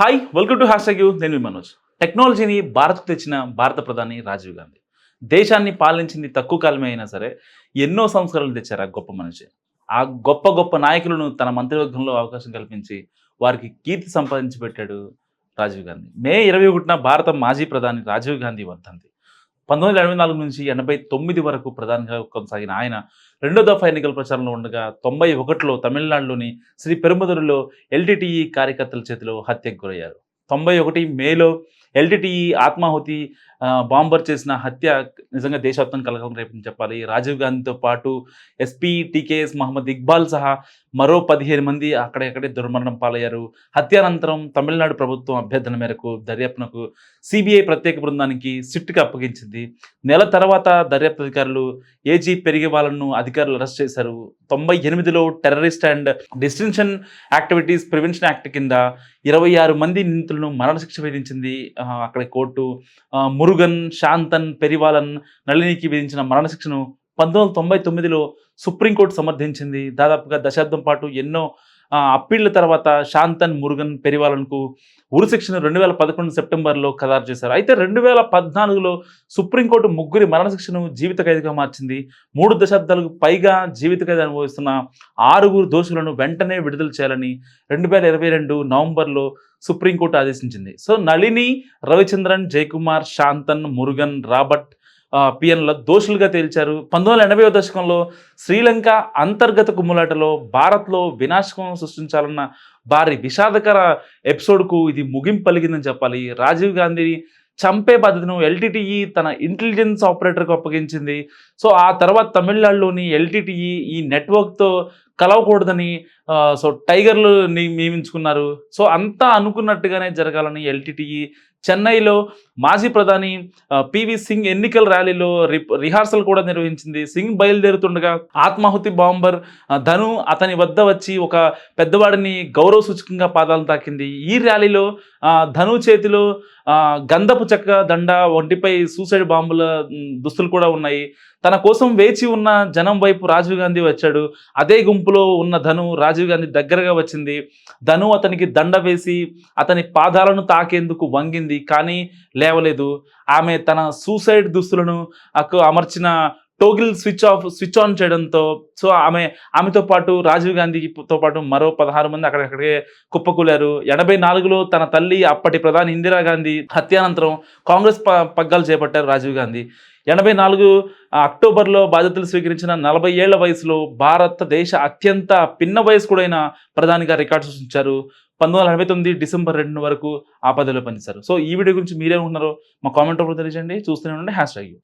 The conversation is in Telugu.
Hi welcome to hash you నేను మనోజ్. టెక్నాలజీని భారత్కు తెచ్చిన భారత ప్రధాని రాజీవ్ గాంధీ. దేశాన్ని పాలించింది తక్కువ కాలమే అయినా సరే ఎన్నో సంస్కరణలు తెచ్చారు ఆ గొప్ప మనిషి. ఆ గొప్ప గొప్ప నాయకులను తన మంత్రివర్గంలో అవకాశం కల్పించి వారికి కీర్తి సంపాదించి పెట్టాడు రాజీవ్ గాంధీ. మే ఇరవై ఒకటిన భారత మాజీ ప్రధాని రాజీవ్ గాంధీ వర్ధంతి. పంతొమ్మిది వందల ఎనభై నాలుగు నుంచి ఎనభై తొమ్మిది వరకు ప్రధానంగా కొనసాగిన ఆయన రెండో దఫా ఎన్నికల ప్రచారంలో ఉండగా తొంభై ఒకటిలో తమిళనాడులోని శ్రీ పెరుమదురులో ఎల్టీటీఈ కార్యకర్తల చేతిలో హత్యకు గురయ్యారు. తొంభై ఒకటి మేలో ఎల్టీటీఈ ఆత్మాహుతి బాంబర్ చేసిన హత్య నిజంగా దేశవ్యాప్తం కలగలం రేపని చెప్పాలి. రాజీవ్ గాంధీతో పాటు ఎస్పీ టీకేఎస్ మహమ్మద్ ఇక్బాల్ సహా మరో పదిహేను మంది అక్కడెక్కడే దుర్మరణం పాలయ్యారు. హత్యానంతరం తమిళనాడు ప్రభుత్వం అభ్యర్థన మేరకు దర్యాప్తునకు సిబిఐ ప్రత్యేక బృందానికి సిట్కి అప్పగించింది. నెల తర్వాత దర్యాప్తు అధికారులు ఏజీ పెరిగే వాళ్ళను అధికారులు అరెస్ట్ చేశారు. తొంభై ఎనిమిదిలో terrorist and distinction activities prevention act కింద ఇరవై ఆరు మంది నిందితులను మరణశిక్ష విధించింది. అక్కడ కోర్టు. మురు మురుగన్ శాంతన్ పెరివాలన్ నళినికి విధించిన మరణశిక్షను పంతొమ్మిది వందల తొంభై తొమ్మిదిలో సుప్రీంకోర్టు సమర్థించింది. దాదాపుగా దశాబ్దం పాటు ఎన్నో అప్పీళ్ళ తర్వాత శాంతన్ మురుగన్ పెరివాలన్కు ఉరిశిక్షను రెండు వేల పదకొండు సెప్టెంబర్లో ఖరారు చేశారు. అయితే రెండు వేల పద్నాలుగులో సుప్రీంకోర్టు ముగ్గురి మరణశిక్షను జీవిత ఖైదుగా మార్చింది. మూడు దశాబ్దాలకు పైగా జీవిత ఖైదు అనుభవిస్తున్న ఆరుగురు దోషులను వెంటనే విడుదల చేయాలని రెండు వేల ఇరవై రెండు నవంబర్లో సుప్రీంకోర్టు ఆదేశించింది. సో నళిని రవిచంద్రన్ జయకుమార్ శాంతన్ మురుగన్ రాబర్ట్ పిఎన్ల దోషులుగా తేల్చారు. పంతొమ్మిది వందల ఎనభై దశకంలో శ్రీలంక అంతర్గత కుమ్ములాటలో భారత్లో వినాశకం సృష్టించాలన్న భారీ విషాదకర ఎపిసోడ్కు ఇది ముగింపు పలిగిందని చెప్పాలి. రాజీవ్ గాంధీని చంపే బాధ్యతను ఎల్టీటీఈ తన ఇంటెలిజెన్స్ ఆపరేటర్కు అప్పగించింది. సో ఆ తర్వాత తమిళనాడులోని ఎల్టీటీఈ ఈ నెట్వర్క్తో కలవకూడదని సో టైగర్లు ని- నియమించుకున్నారు. సో అంతా అనుకున్నట్టుగానే జరగాలని ఎల్టీటీఈ చెన్నైలో మాజీ ప్రధాని పివి సింగ్ ఎన్నికల ర్యాలీలో రి- రిహార్సల్ కూడా నిర్వహించింది. సింగ్ బయలుదేరుతుండగా ఆత్మాహుతి బాంబర్ ధను అతని వద్ద వచ్చి ఒక పెద్దవాడిని గౌరవ సూచకంగా పాదాలు తాకింది. ఈ ర్యాలీలో ధను చేతిలో గంధపు చెక్క దండ ఒంటిపై సూసైడ్ బాంబుల దుస్తులు కూడా ఉన్నాయి. తన కోసం వేచి ఉన్న జనం వైపు రాజీవ్ గాంధీ వచ్చాడు. అదే గుంపులో ఉన్న ధను రాజీవ్ గాంధీ దగ్గరగా వచ్చింది. ధను అతనికి దండ వేసి అతని పాదాలను తాకేందుకు వంగింది కానీ లేవలేదు. ఆమె తన సూసైడ్ దుస్తులను అమర్చిన toggle switch off switch on చేయడంతో సో ఆమె ఆమెతో పాటు రాజీవ్ గాంధీతో పాటు మరో పదహారు మంది అక్కడక్కడే కుప్పకూలారు. ఎనభై నాలుగులో తన తల్లి అప్పటి ప్రధాని ఇందిరాగాంధీ హత్యానంతరం కాంగ్రెస్ ప పగ్గాలు చేపట్టారు రాజీవ్ గాంధీ. ఎనభై నాలుగు అక్టోబర్లో బాధ్యతలు స్వీకరించిన నలభై ఏళ్ళ వయసులో భారతదేశ అత్యంత పిన్న వయస్కుడైన ప్రధానిగా రికార్డు సృష్టించారు. పంతొమ్మిది వందల ఎనభై తొమ్మిది డిసెంబర్ రెండు వరకు ఆ పదవిలో పనిచేశారు. సో ఈ వీడియో గురించి మీరేమంటున్నారో మా కామెంట్ రూపంలో తెలియజేయండి. చూస్తూనే ఉండండి. Hash tag